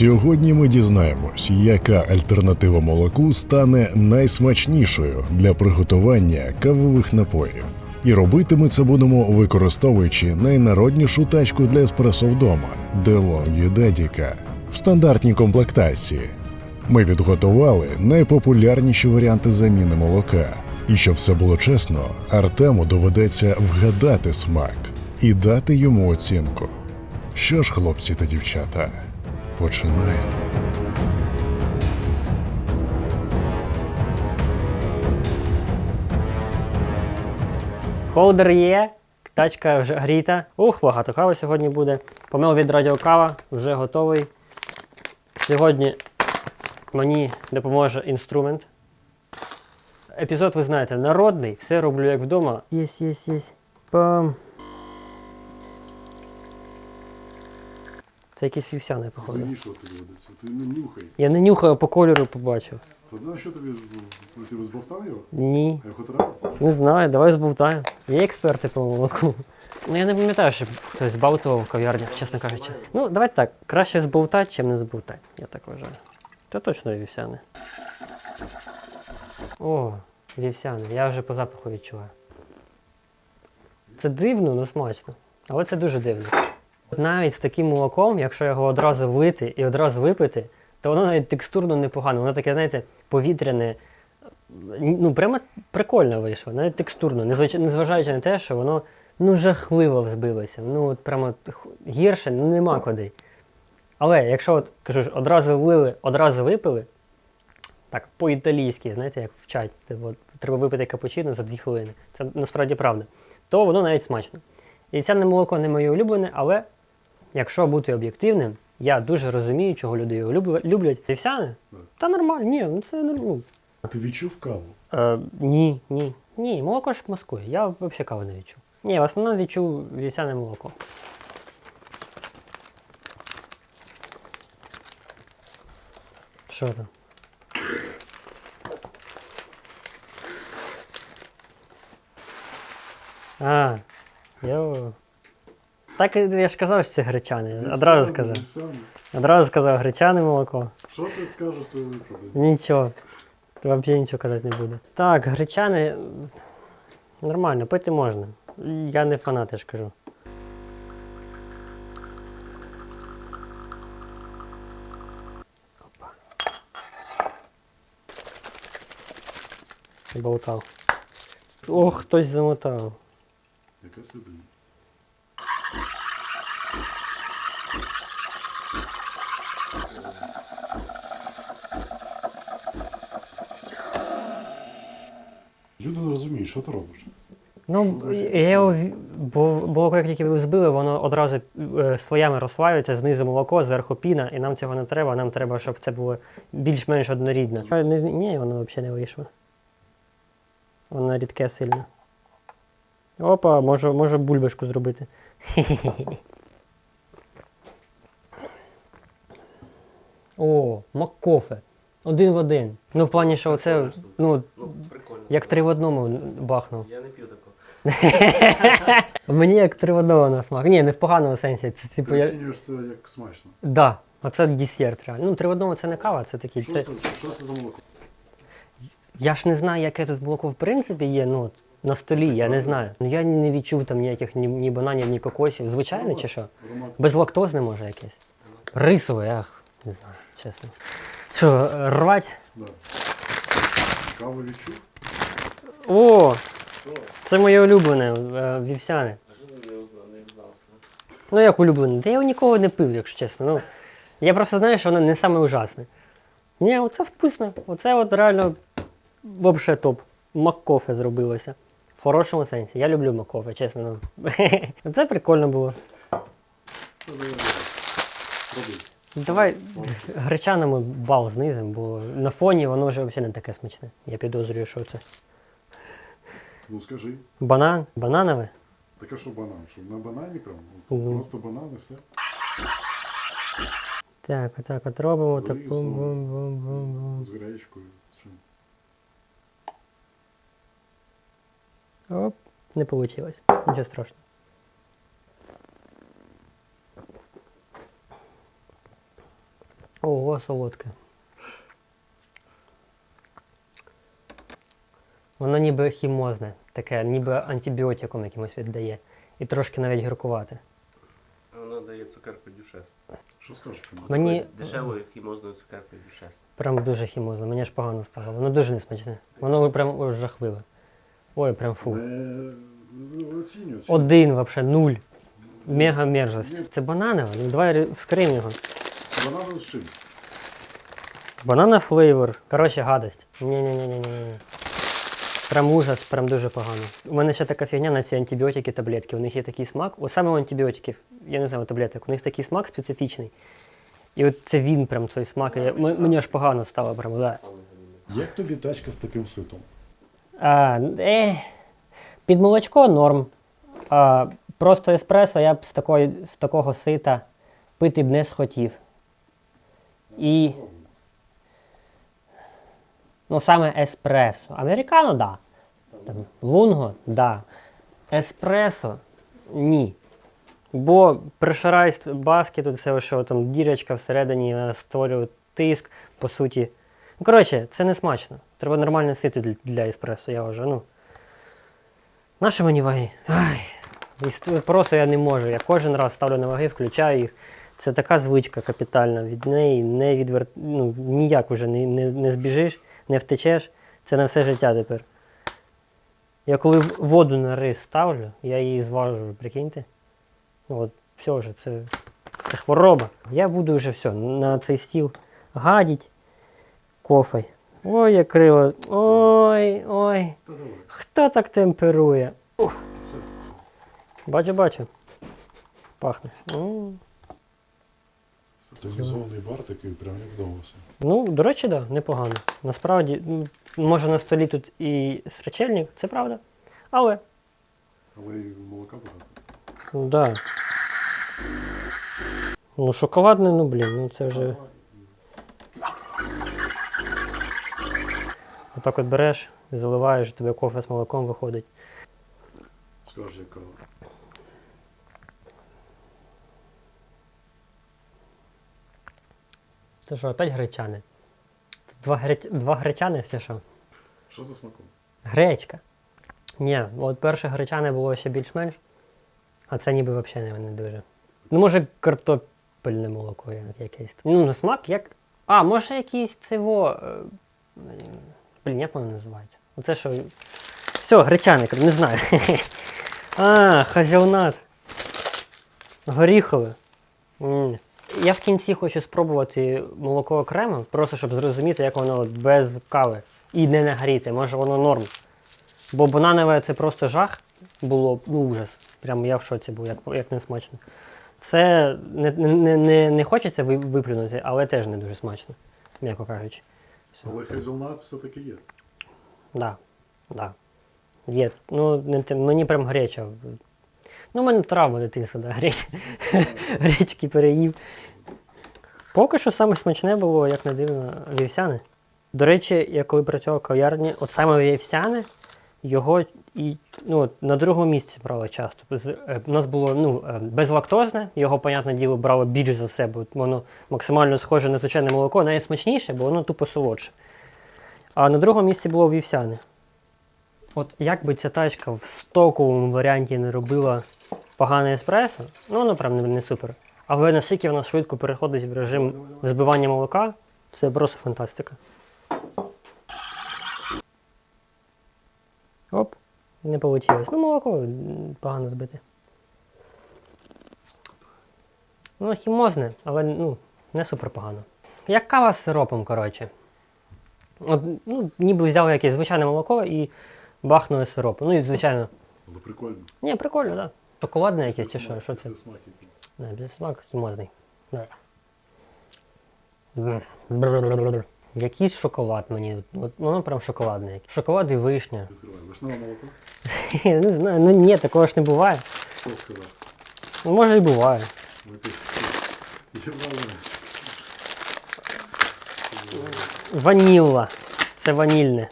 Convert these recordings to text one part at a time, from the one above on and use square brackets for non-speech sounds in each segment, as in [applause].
Сьогодні ми дізнаємось, яка альтернатива молоку стане найсмачнішою для приготування кавових напоїв. І робити ми це будемо використовуючи найнароднішу тачку для еспресо вдома DeLonghi Dedica в стандартній комплектації. Ми підготували найпопулярніші варіанти заміни молока. І щоб все було чесно, Артему доведеться вгадати смак і дати йому оцінку. Що ж, хлопці та дівчата, починаємо. Холдер є, тачка вже гріта. Ух, багато кави сьогодні буде. Помив від радіокава, вже готовий. Сьогодні мені допоможе інструмент. Епізод, ви знаєте, народний, все роблю як вдома. Єс, єс, єс. Пам. Це якісь вівсяне, походу. Вирішувати доведеться. Ти не нюхай. Я не нюхаю, по кольору побачив. Та на що тобі ну, ти розбовтав його? Ні. А його треба? Не знаю, давай збовтаємо. Є експерти по молоку. Ну я не пам'ятаю, щоб хтось збовтував в кав'ярнях, чесно кажучи. Ну, давайте так, краще збовтати, чим не збовтати, я так вважаю. Це точно вівсяне. О, вівсяне, я вже по запаху відчуваю. Це дивно, але смачно. Але це дуже дивно. Навіть з таким молоком, якщо його одразу влити і одразу випити, то воно навіть текстурно непогано. Воно таке, знаєте, повітряне, ну, прямо прикольно вийшло, навіть текстурно, незважаючи на те, що воно ну, жахливо взбилося. Ну, от прямо гірше ну, нема куди. Але якщо от, кажу, одразу влили, одразу випили, так, по-італійськи, знаєте, як вчать, типу, треба випити капучино за 2 хвилини. Це насправді правда. То воно навіть смачно. Вівсяне молоко не моє улюблене, але якщо бути об'єктивним, я дуже розумію, чого люди його любля- люблять. Вівсяне? Так. Та нормально, ні, ну це нормально. А ти відчув каву? Е, ні, ні. Ні, молоко ж маскує. Я взагалі кави не відчув. Ні, в основному відчув вівсяне молоко. Що там? А, йо. Так я ж казав, що це гречане. Одразу сказав. Одразу сказав гречане молоко. Що ти скажеш своєму виправданню? Нічого. Взагалі нічого казати не буде. Так, гречани нормально, пити можна. Я не фанат, я ж кажу. Болтав. Ох, хтось замотав. Якась людина. Люди не розуміють, що ти робиш. Ну, я його, бо молоко, як тільки ви збили, воно одразу е, слоями розслаюється, знизу молоко, зверху піна, і нам цього не треба. Нам треба, щоб це було більш-менш однорідно. А, не- Ні, воно взагалі не вийшло. Воно рідке сильно. Опа, можу, можу бульбашку зробити. [laughs] О, маккофе. Один в один. Ну, в плані, що оце, ну, як три в одному бахнув. Я не п'ю такого. [laughs] Мені як три в одному на смак. Ні, не в поганому сенсі. Це типу я. оцінюєш це як смачно. Да, оце десерт реально. Ну, три в одному це не кава, це такий. Що Це... це, що це за молоко? Я ж не знаю, яке тут молоко в принципі є. Ну, на столі, я не знаю. Ну я не відчув там ніяких ні, ні бананів, ні кокосів. Звичайне чи що? Безлактозне може якесь. Рисове, ах, не знаю, чесно. Що, рвать? Да. Каву відчув? О! Це моє улюблене е, вівсяне. Ну як улюблене? Та я його ніколи не пив, якщо чесно. Ну, я просто знаю, що воно не саме ужасне. Ні, оце вкусно. Оце от реально взагалі топ. Маккофе зробилося. В хорошому сенсі. Я люблю маккофе, чесно. Ну. [laughs] Це прикольно було. Давай гречаному бал знизимо, бо на фоні воно вже взагалі не таке смачне. Я підозрюю, що це. Ну скажи. Банан? Бананове? Таке що банан? Що на банані прям? Мгм. Просто банан і все. Так, отак от робимо. Так, Зрізом. бум-бум-бум-бум-бум. З гречкою. з чим. Оп, не вийшло. Нічого страшного. Ого, солодке. Воно ніби хімозне, таке, ніби антибіотиком якимось віддає. І трошки навіть гіркувати. Воно дає цукерку дюшес. Що скажеш? Мені Дешевою хімозною цукеркою дюшес. прям дуже хімозне, мені аж погано стало. Воно дуже несмачне. Воно прям ось жахливе. Ой, прям фу. Не оцінюю. Один вообще, нуль. Мега мерзость. Це бананове. Ну давай вскриємо його. Банан з чим? Банана флейвор. Коротше, гадость. Ні-ні-ні-ні-ні. Прям ужас, прям дуже погано. У мене ще така фігня на ці антибіотики, таблетки. У них є такий смак. От саме у антибіотиків, я не знаю, таблеток, у них такий смак специфічний. І от це він прям той смак. Я, м- мені аж погано стало прям. Да. Як тобі тачка з таким ситом? А, е, під молочко норм. А, просто еспресо я б з, такої, з такого сита пити б не схотів. І. Ну, саме еспресо. Американо, да. Там, лунго, да. Еспресо ні. Бо пришарайст баски, тут все, що там дірочка всередині вона створює тиск, по суті. Ну, коротше, це не смачно. Треба нормально сити для, для еспресо, я вже, ну. Нащо мені ваги? Ай. Просто я не можу. Я кожен раз ставлю на ваги, включаю їх. Це така звичка капітальна. Від неї не відвер... ну, ніяк уже не, не, не збіжиш, не втечеш. Це на все життя тепер. Я коли воду на рис ставлю, я її зважую, прикиньте. От, все вже, це, це хвороба. Я буду вже все, на цей стіл гадіть кофе. Ой, як криво. Ой, ой. Хто так темперує? Бачу, бачу. Пахне. М. Стилізований бар такий, прям як вдома все. Ну, до речі, так, да, непогано. Насправді, ну, може на столі тут і срачельник, це правда. Але, Але і молока багато. ну да. Ну, шоколадне, ну блін, ну це вже. Отак от береш, заливаєш, у тебе кофе з молоком виходить. Скажеш, як кава. Це що, опять гречани? Два, греч... Два гречани, все що? Що за смаком? Гречка. Ні, от перше гречане було ще більш-менш, а це ніби взагалі не, дуже. Ну, може, картопельне молоко якесь. Ну, на смак як. А, може якийсь цево. е, Блін, як воно називається? Оце що. Все, гречани, не знаю. [laughs] А, хазяунат. Горіхове. Я в кінці хочу спробувати молоко окремо, просто щоб зрозуміти, як воно без кави. І не нагріти, може воно норм. Бо бананове це просто жах було, ну ужас. Прямо я в шоці був, як, як не смачно. Це не, не, не, не хочеться виплюнути, але теж не дуже смачно, м'яко кажучи. Все. Але хазілнат все-таки є. Да, да. Є. Ну, не мені прям греча. Ну, у мене травма дитинства, да, [laughs] греч... гречки переїв. Поки що саме смачне було, як не дивно, вівсяне. До речі, я коли працював в кав'ярні, от саме вівсяне, його і ну, на другому місці брали часто. Е, У нас було ну, е, безлактозне, його, понятне діло, брало більш за все, бо воно максимально схоже на звичайне молоко, найсмачніше, бо воно тупо солодше. А на другому місці було вівсяне. От як би ця тачка в стоковому варіанті не робила погане еспресо, ну воно прям не, не супер. Але наскільки вона швидко переходить в режим збивання молока, це просто фантастика. Оп, не вийшло. Ну, молоко погано збите. Ну, хімозне, але ну, не супер погано. Як кава з сиропом, коротше. От, ну, ніби взяв якесь звичайне молоко і бахнули сиропу. Ну і звичайно. Але прикольно. Ні, прикольно, так. Да. Шоколадне якесь чи що? Що це? Не, без смак хімозний. Да. Бррррррр. Якийсь шоколад мені. От воно прям шоколадне. Шоколад і вишня. Відкривай. Вишневе молоко? Я не знаю, ну ні, такого ж не буває. Хто сказав? Ну, може і буває. Випив. Європа. Ванілла. Це ванільне.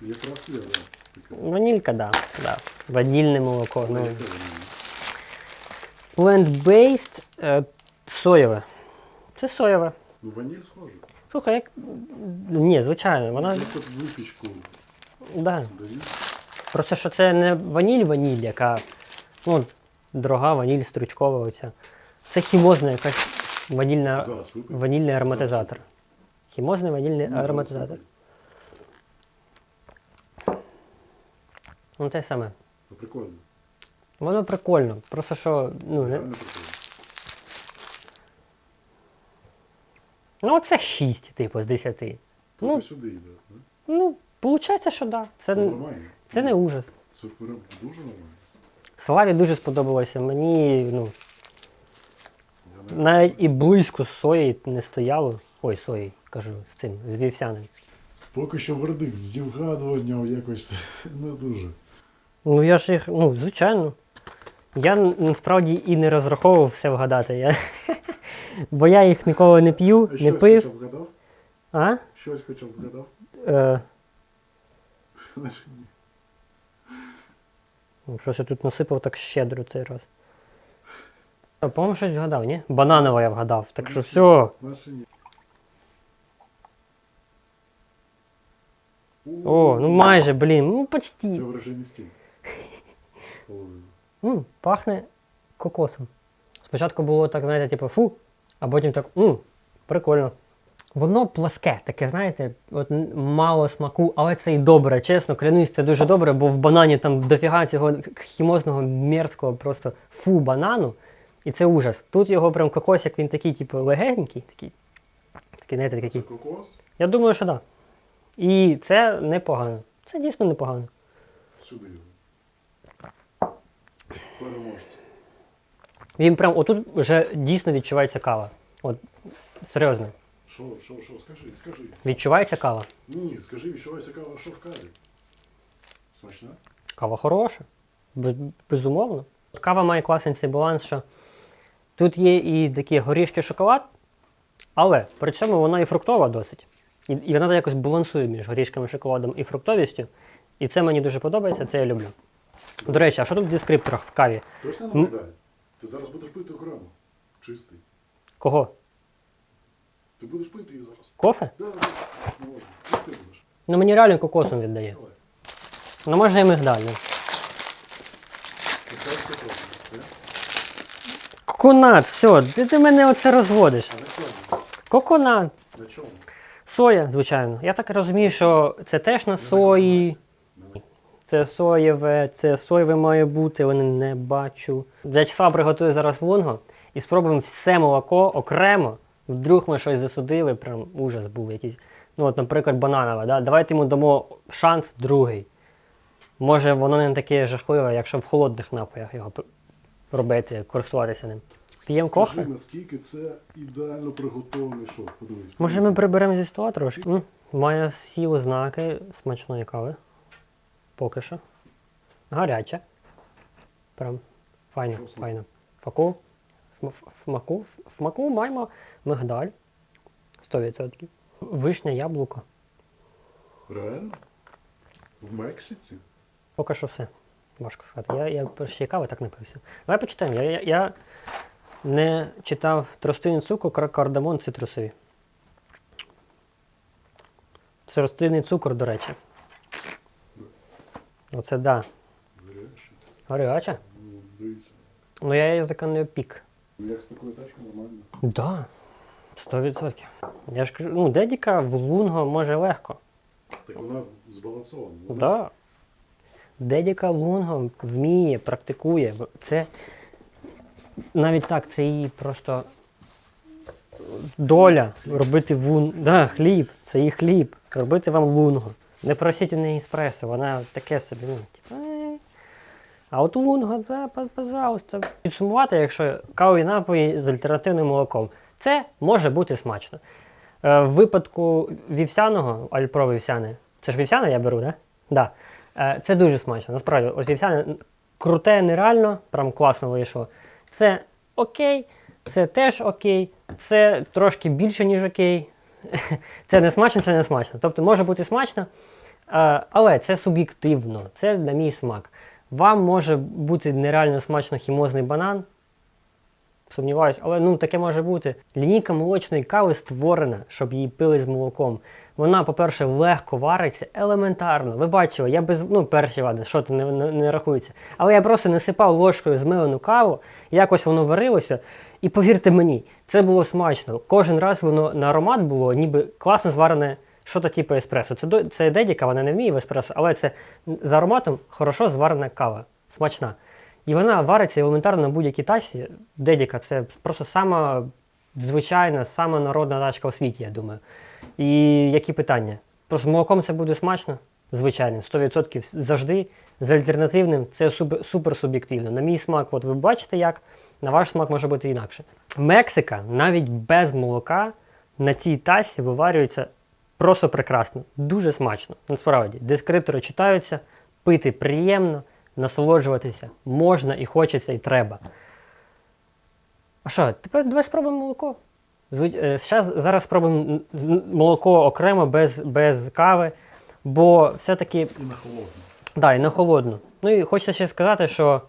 Якраз є, да. Таке. Ванілька, да. да. Ванільне молоко. Ну. яке воно? Plant-based е, соєве. Це соєве. Ну, ваніль схоже. Слухай, як. Ні, звичайно, вона. Як от випічку Да. дають. Просто що це не ваніль-ваніль, яка ну, дорога ваніль стручкова оця. Це хімозна якась ванільна, Зараз ванільний ароматизатор. Хімозний ванільний Ну, зараз ароматизатор. Ну те саме. Це прикольно. Воно прикольно. Просто що, ну, не... Ну це 6, типу, з 10. Тільки Ну. сюди йде. да? Ну, виходить, що так. Да. Це, Це нормально. це не ужас. Це прям дуже нормально. Славі дуже сподобалося. Мені, ну, навіть і близько сої не стояло. Ой, сої, кажу, з цим, з вівсяним. Поки що вердикт з вгадування якось [laughs] не дуже. Ну я ж їх, ну, звичайно. Я насправді і не розраховував все вгадати. Я... [laughs] Бо я їх ніколи не п'ю, не щось пив. хоча б вгадав? А? Щось хоча б вгадав? Е, ні. ну, щось я тут насипав так щедро цей раз. А, По-моєму, щось вгадав, ні? Бананово я вгадав. Так що все. Наші ні. О, ну майже, блін, ну почти. в режимі стін. М, пахне кокосом. Спочатку було так, знаєте, типу фу, а потім так, м, прикольно. Воно пласке, таке, знаєте, от мало смаку, але це і добре, чесно, клянусь, це дуже добре, бо в банані там дофіга цього хімозного мерзкого просто фу банану. І це ужас. Тут його прям кокосик, він такий, типу, легенький, такий. Такий, знаєте, такий. Це кокос? Я думаю, що так. Да. І це непогано. Це дійсно непогано. Сюди його. Переможці. Він прям отут вже дійсно відчувається кава. От серйозно. Що, що, що, скажи, скажи. Відчувається кава. Ні, скажи, відчувається кава, що в каві? Смачна? Кава хороша. Безумовно. Кава має класний цей баланс, що тут є і такі горішки шоколад, але при цьому вона і фруктова досить. І, і вона якось балансує між горішками, шоколадом і фруктовістю. І це мені дуже подобається, це я люблю. До речі, а що тут в дескрипторах в каві? Точно М. нагадаю? Ти зараз будеш пити окремо. Чистий. Кого? Ти будеш пити її зараз. Кофе? Да, да, не можна. Ти будеш. Ну мені реально кокосом віддає. Давай. Ну може і мигдальним. Китайське. Е? Коконат, все, ти, ти мене оце розводиш. А на чому? Коконат. На чому? Соя, звичайно. Я так розумію, що це теж на сої. Це соєве, це соєве має бути, але не бачу. В'ячеслав приготує зараз лунго і спробуємо все молоко окремо. Вдруг ми щось засудили, прям ужас був якийсь. Ну, от, наприклад, бананове. Да? Давайте йому дамо шанс другий. Може, воно не таке жахливе, якщо в холодних напоях його робити, користуватися ним. П'ємо кофе? Скажи, наскільки це ідеально приготований шов. Подивись. Може ми приберемо зі стола трошки? М, Має всі ознаки смачної кави. Поки що. Гаряче. Прям файно, файно. Факу. В м- в маку. В маку маємо мигдаль. 100%. Вишня, яблуко. Реально? В Мексиці? Поки що все. Важко сказати. Я, я ще й кави так не пився. Давай почитаємо. Я, я, я не читав тростинний цукор, кар- кардамон, цитрусові. Тростинний цукор, до речі. Оце да. Гаряче. Ну, дивіться. Ну я язика не опік. Ну, Як з такої тачки нормально. Да. 100%. Я ж кажу, ну, дедіка в лунго може легко. Так вона збалансована. Вона Да. Дедіка лунго вміє, практикує. Це навіть так, це її просто доля робити вун. Да, хліб, це її хліб. Робити вам лунго. Не просіть у неї еспресо, вона таке собі. Ну, типу, а от лунго, да, пожалуйста. Підсумувати, якщо кавові напої з альтернативним молоком, це може бути смачно. Е, В випадку вівсяного, альпро вівсяне, це ж вівсяне я беру, да? Да. Е, Це дуже смачно. Насправді, ось вівсяне круте нереально, прям класно вийшло. Це окей, це теж окей, це трошки більше, ніж окей. [laughs] Це не смачно, це не смачно. Тобто може бути смачно, але це суб'єктивно, це на мій смак. Вам може бути нереально смачно хімозний банан. Сумніваюсь, але ну таке може бути. Лінійка молочної кави створена, щоб її пили з молоком. Вона, по-перше, легко вариться, елементарно. Ви бачили, я без ну перші ладно, що то не, не, не рахується. Але я просто насипав ложкою змилену каву, якось воно варилося. І повірте мені, це було смачно. Кожен раз воно на аромат було, ніби класно зварене що-то типу еспресо. Це, це дедіка, вона не вміє в еспресо, але це за ароматом хорошо зварена кава, смачна. І вона вариться елементарно на будь-якій тачці. Дедіка це просто сама звичайна, сама народна тачка у світі, я думаю. І які питання? Просто з молоком це буде смачно, звичайним, 100% завжди. З альтернативним це супер суб'єктивно. На мій смак, от ви бачите як, на ваш смак може бути інакше. Мексика навіть без молока на цій тачці виварюється просто прекрасно, дуже смачно. Насправді, дескриптори читаються, пити приємно, насолоджуватися можна і хочеться, і треба. А що, тепер давай спробуємо молоко. Е, Щас, зараз спробуємо молоко окремо без, без кави, бо все-таки І на холодну. Да, і на холодну. Ну і хочеться ще сказати, що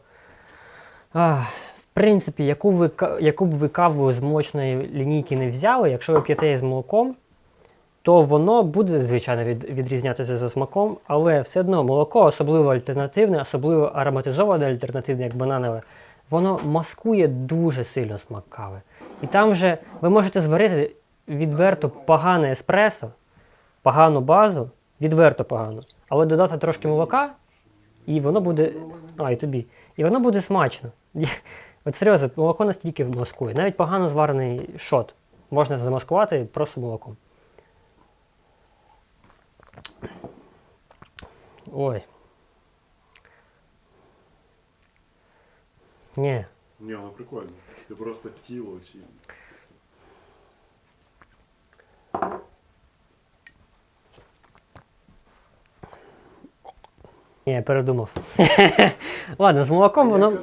а, в принципі, яку, ви, яку б ви каву з молочної лінійки не взяли, якщо ви п'єте з молоком, то воно буде, звичайно, від, відрізнятися за смаком, але все одно молоко, особливо альтернативне, особливо ароматизоване альтернативне, як бананове, воно маскує дуже сильно смак кави. І там вже ви можете зварити відверто погане еспресо, погану базу, відверто погано, але додати трошки молока, і воно буде. А, і тобі. І воно буде смачно. От серйозно, молоко настільки маскує. Навіть погано зварений шот можна замаскувати просто молоком. Ой. Ні. Ні, воно прикольно. Ти просто тіло чи. Ні, я передумав. [laughs] Ладно, з молоком воно.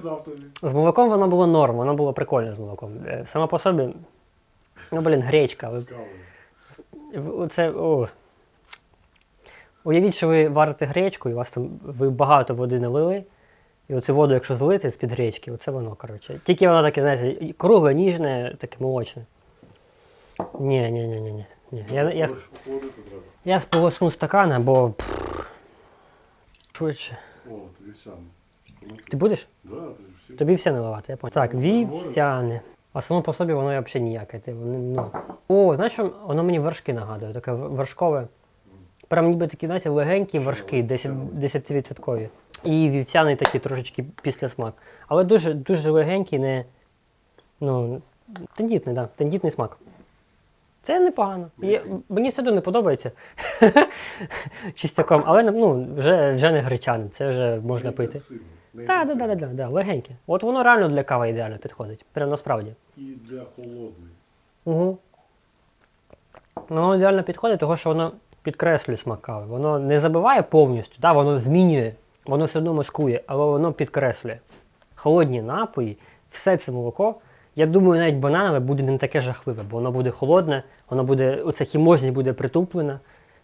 З молоком воно було норм, воно було прикольно з молоком. Е, Само по собі. Ну, блін, гречка. Ви, це, о. Уявіть, що ви варите гречку, і у вас там ви багато води налили. І оцю воду, якщо злити з-під гречки, оце воно, коротше. Тільки воно таке, знаєте, кругле, ніжне, таке молочне. Ні, ні, ні, ні, ні. ні. Я, я, я сполосну стакана, бо. Швидше. О, тобі всяне. Ти будеш? Да. Тобі все наливати, я понял. Так, вівсяне. А само по собі воно взагалі ніяке. Ти, ну. О, знаєш, воно мені вершки нагадує, таке вершкове. Прям ніби такі, знаєте, легенькі вершки, 10, 10%. І вівсяний такий трошечки післясмак. Але дуже, дуже легенький, не. Ну, тендітний, так, да, тендітний смак. Це непогано. Я, мені все одно не подобається. [laughs] Чистяком, але ну, вже, вже не гречане, це вже можна пити. Так, так, так, так, так, легеньке. От воно реально для кави ідеально підходить. Прям насправді. І для холодної. Угу. Ну, воно ідеально підходить, тому що воно підкреслює смак кави. Воно не забиває повністю, да, воно змінює, воно все одно маскує, але воно підкреслює. Холодні напої, все це молоко. Я думаю, навіть бананове буде не таке жахливе, бо воно буде холодне, воно буде, оця хімозність буде притуплена.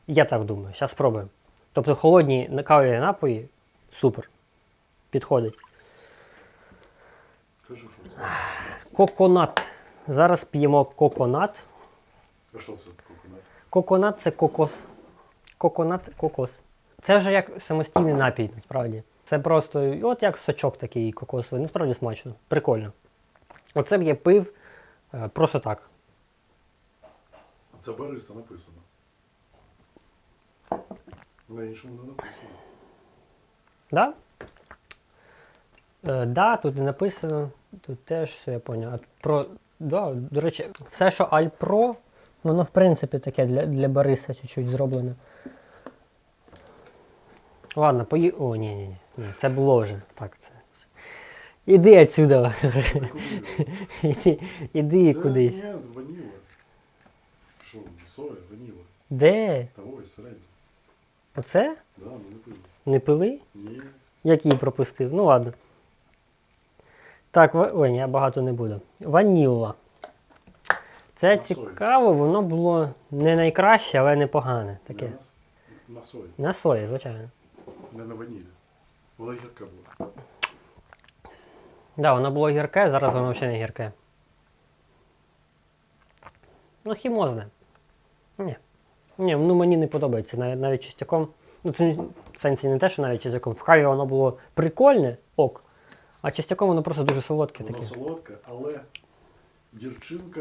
Я так думаю. Зараз спробуємо. Тобто холодні кавові напої супер. Підходить. Коконат. Зараз п'ємо коконат. А що це коконат? Це кокос. Коконат кокос. Це вже як самостійний напій, насправді. Це просто от як сочок такий кокосовий. Насправді смачно. Прикольно. Оце б я пив е, просто так. Це бариста написано. На іншому не написано. Да? Е, да, тут не написано. Тут теж все я поняв. Про. Да, до речі, все, що Альпро, воно в принципі таке для, для Бориса чуть-чуть зроблене. Ладно, пої. О, ні, ні, ні. Це було вже. Так, це. Іди отсюда. [laughs] Іди, іди Це кудись. Ні, ваніла. Що, соя, ваніла. Де? Та ось середньо. Оце? Да, ми не пили. Не пили? Ні. Який пропустив? Ну ладно. Так, ой, я багато не буду. Ванілла. Це На сої. цікаво, воно було не найкраще, але непогане. Таке. Не на, на сої. На сої, звичайно. Не на ванілі. Вона гірка була. Так, да, воно було гірке, зараз воно взагалі не гірке. Ну, хімозне. Ні. Ні, ну мені не подобається. Навіть, навіть чистяком. Ну, це в сенсі не те, що навіть чистяком. В каві воно було прикольне, ок. А чистяком воно просто дуже солодке Воно таке. солодке, але гірчинка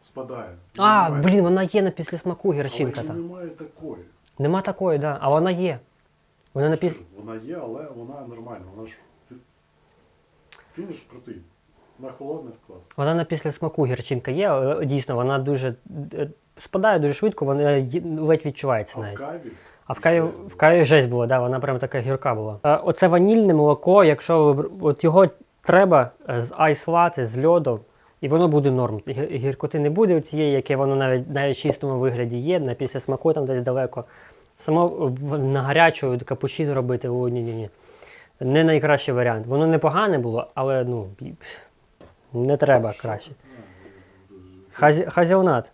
спадає. А, Немає. блін, вона є на післісмаку гірчинка Але немає такої. Нема такої, да. А вона є. Вона на піс... Вона є, але вона нормальна. Вона ж фі- фініш крутий. На холодних клас. Вона на післясмаку гірчинка є, але дійсно вона дуже е, спадає дуже швидко, вона є- ледь відчувається А в навіть. каві. А в каві, в каві жесть була, да, вона прям така гірка була. Е, оце ванільне молоко, якщо ви бр- от його треба е, з айс-лати, з льодом, і воно буде норм. Гіркоти не буде цієї, яке воно навіть навіть в чистому вигляді є, на після смаку там десь далеко. Само на гарячу капучино робити, о, ні, ні, ні. Не найкращий варіант. Воно непогане було, але ну, не треба краще. Хазі, хазяунат.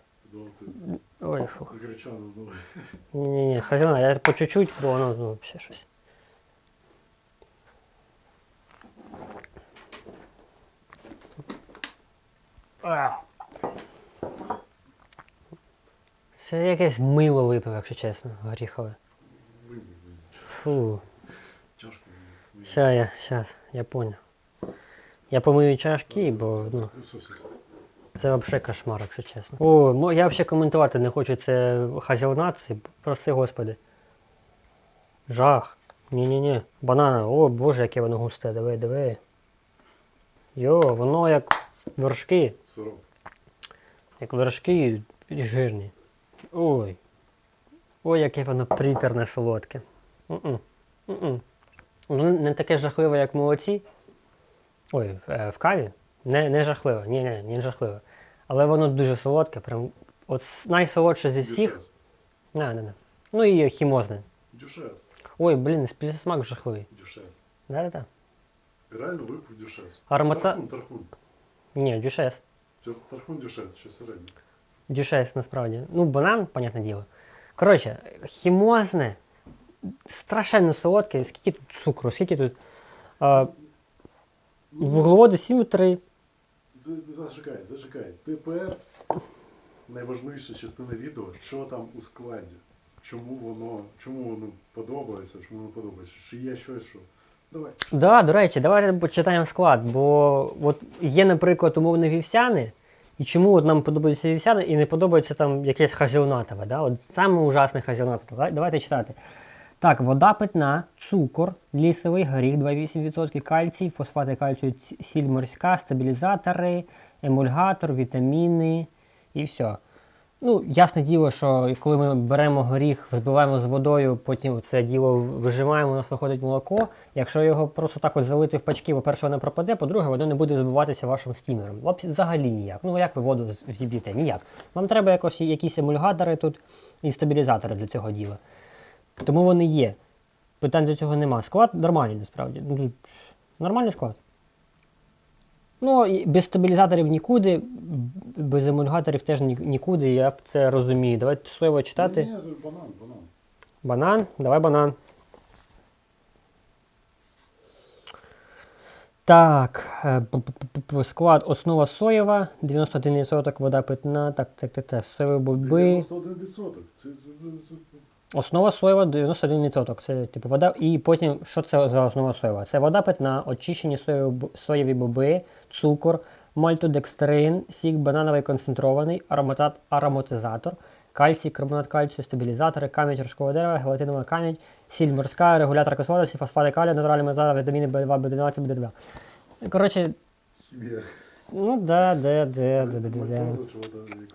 Ой, фу. Ні-ні-ні, хазяунат, я по чуть-чуть, бо воно ну, ще щось. Це якесь мило випив, якщо чесно, горіхове. Фу. Чашку. Ща я, щас, я понял. Я помию чашки, бо ну, все. це взагалі кошмар, якщо чесно. О, ну я взагалі коментувати не хочу це хазяунат, це проси господи. Жах. Ні-ні-ні. Банана. О, боже, яке воно густе, диви, диви. Йо, воно як вершки. Сироп. Як вершки і жирні. Ой. Ой, яке воно приторне солодке. Воно не таке жахливе, як молоці. Ой, е, в каві. Не, не жахливе. Ні, ні, не жахливе. Але воно дуже солодке, прям от найсолодше зі всіх. Не, не, не. Ну і хімозне. Дюшес. Ой, блін, смак жахливий. Дюшес. Да-да-да. Реально випив дюшес. Аромата- Тархун, тархун. Ні, дюшес. Тар- Тархун дюшес, ще середній. Дюшес, насправді. Ну, банан, понятне діло. Коротше, хімозне, страшенно солодке. Скільки тут цукру, скільки тут. А, вуглеводи 7,3. Ти- ти Зачекай, зачекай. Тепер найважливіша частина відео, що там у складі. Чому воно, чому воно подобається, чому воно подобається, чи є щось, що. Давай. Да, до речі, давайте почитаємо склад, бо от є, наприклад, умовно вівсяни, і чому от нам подобаються вівсяни і не подобається там якесь хазіонатове, да? От саме ужасне хазіонатове. Давайте читати. Так, вода питна, цукор, лісовий горіх 2,8%, кальцій, фосфати кальцію, сіль морська, стабілізатори, емульгатор, вітаміни і все. Ну, ясне діло, що коли ми беремо горіх, збиваємо з водою, потім це діло вижимаємо, у нас виходить молоко. Якщо його просто так от залити в пачки, по-перше, воно пропаде, по-друге, воно не буде збиватися вашим стімером. Взагалі- Взагалі ніяк. Ну як ви воду зіб'єте? Ніяк. Вам треба якось якісь емульгатори тут і стабілізатори для цього діла. Тому вони є. Питань до цього нема. Склад нормальний насправді. Ну, Нормальний склад. Ну, і без стабілізаторів нікуди, без емульгаторів теж нікуди, я це розумію. Давайте слово читати. Ні, ні, банан, банан. Банан, давай банан. Так, е, склад основа соєва, 91% вода питна, так, так, так, так, соєві боби. 91%. Це, це, це, Основа соєва 91%. Це типу вода. І потім, що це за основа соєва? Це вода питна, очищені соєві, боби, цукор, мальтодекстрин, сік банановий концентрований, ароматат, ароматизатор, кальцій, карбонат кальцію, стабілізатори, камінь рожкового дерева, гелатинова камінь, сіль морська, регулятор кислотності, фосфати калію, натуральні метали, вітаміни B2, B12, B2. Коротше, ну да, да, да, да, да, да, да.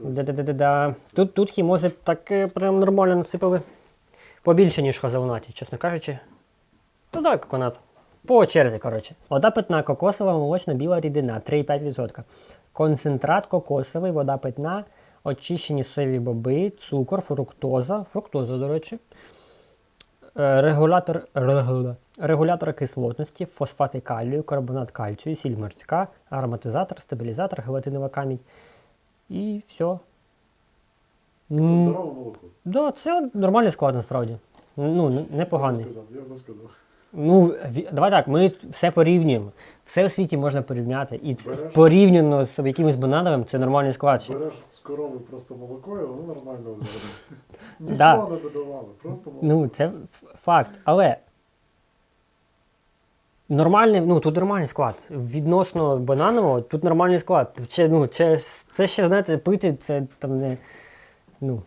Вода? Да-да-да-да. Тут, тут хімози так прям нормально насипали. Побільше, ніж в хазаунаті, чесно кажучи. Ну давай коконат. По черзі, коротше. Вода питна, кокосова, молочна, біла рідина 3,5%. Концентрат кокосовий, вода питна, очищені соєві боби, цукор, фруктоза. Фруктоза, до речі. Е, Регулятор, регуля- регулятор кислотності, фосфати калію, карбонат кальцію, сіль морська, ароматизатор, стабілізатор, гелатинова камінь. І все. М, Здорове молоко. Да, це нормальний склад насправді. Ну, непоганий. Я сказав, я б сказав. Ну, ві- давай так, ми все порівнюємо. Все у світі можна порівняти. І це Береш? порівняно з якимось банановим це нормальний склад. ще. Береш з корови просто молоко, і воно нормально виглядає. [laughs] Да. Нічого не додавали, просто молоко. Ну, це ф- факт. Але нормальний, ну тут нормальний склад. Відносно бананового, тут нормальний склад. Ще, ну, це, це ще, знаєте, пити, це там не. Ну,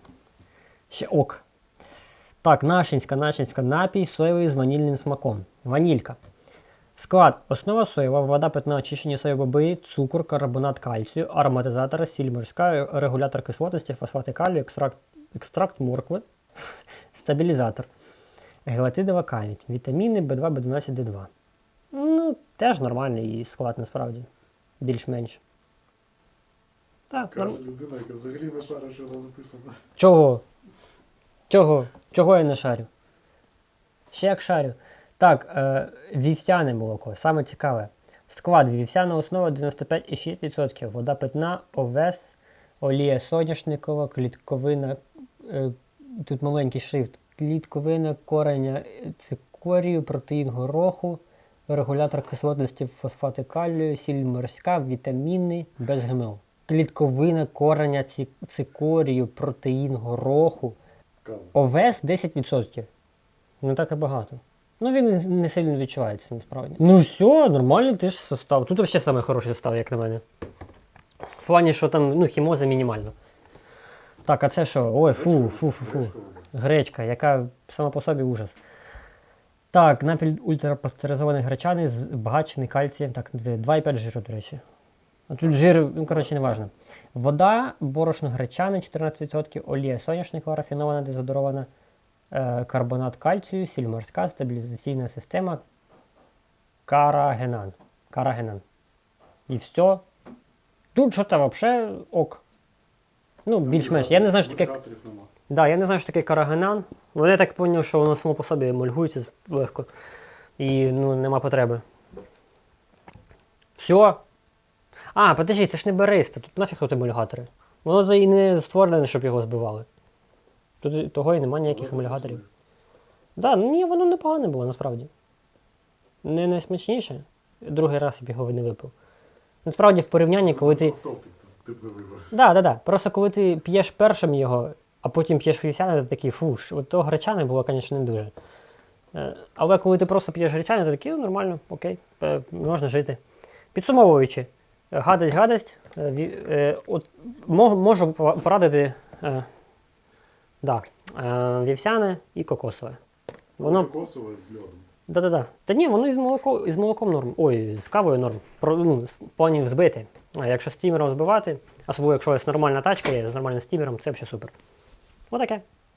ще ок. Так, нашинська, нашинська напій соєвий з ванільним смаком. Ванілька. Склад. Основа соєва, вода питна очищення соєвої боби, цукор, карбонат кальцію, ароматизатор, сіль морська, регулятор кислотності, фосфати калію, екстракт, екстракт моркви, [laughs] стабілізатор, гелатидова камінь, вітаміни B2, B12, D2. Ну, теж нормальний склад насправді. Більш-менш. Так, Каже норм... людина, яка взагалі не шарить, що там написано. Чого? Чого? Чого я не шарю? Ще як шарю. Так, е, вівсяне молоко, саме цікаве. Склад вівсяна основа 95,6%, вода питна, овес, олія соняшникова, клітковина, е, тут маленький шрифт, клітковина, кореня е, цикорію, протеїн гороху, регулятор кислотності, фосфати калію, сіль морська, вітаміни без ГМО. Клітковина, кореня, цикорію, протеїн гороху. Овес 10%. Не так і багато. Ну він не сильно відчувається насправді. Ну все, нормальний теж состав. Тут взагалі саме хороший состав, як на мене. В плані, що там ну, хімоза мінімально. Так, а це що? Ой, фу, фу, фу, фу. Гречка яка сама по собі ужас. Так, напіль ультрапастеризований гречаний, збагачений кальцієм. Так, 2,5 жиру, до речі. А тут жир, ну, коротше, не важно. Вода, борошно гречане 14%, олія соняшникова рафінована, дезодорована, е, карбонат кальцію, сіль морська, стабілізаційна система, карагенан. Карагенан. І все. Тут що то взагалі ок. Ну, більш-менш. Я не знаю, що таке. Да, я не знаю, що таке карагенан. Ну, я так зрозумів, що воно само по собі емульгується з- легко. І ну, нема потреби. Все. А, подожди, це ж не бариста, тут нафіг тут емульгатори. Воно то і не створене, щоб його збивали. Тут того і немає ніяких емульгаторів. соя. Да, ну ні, воно непогане було насправді. Не найсмачніше. Другий раз я б його не випив. Насправді, в порівнянні, коли ти. Автоп ти. Да, да, да. Просто коли ти п'єш першим його, а потім п'єш вівсяне, ти такий фуш. От того гречане було, звісно, не дуже. Е, Але коли ти просто п'єш гречане, ти такий, «Ну, нормально, окей, е, можна жити. Підсумовуючи, гадость, гадость, е, е, от, можу порадити е, да, вівсяне і кокосове. Воно Кокосове з льодом. Да-да-да. Та ні, воно із молоко, із молоком норм. Ой, з кавою норм. Про, ну, в плані взбити. А якщо стімером збивати, особливо якщо у вас нормальна тачка є з нормальним стімером, це взагалі супер. Отаке.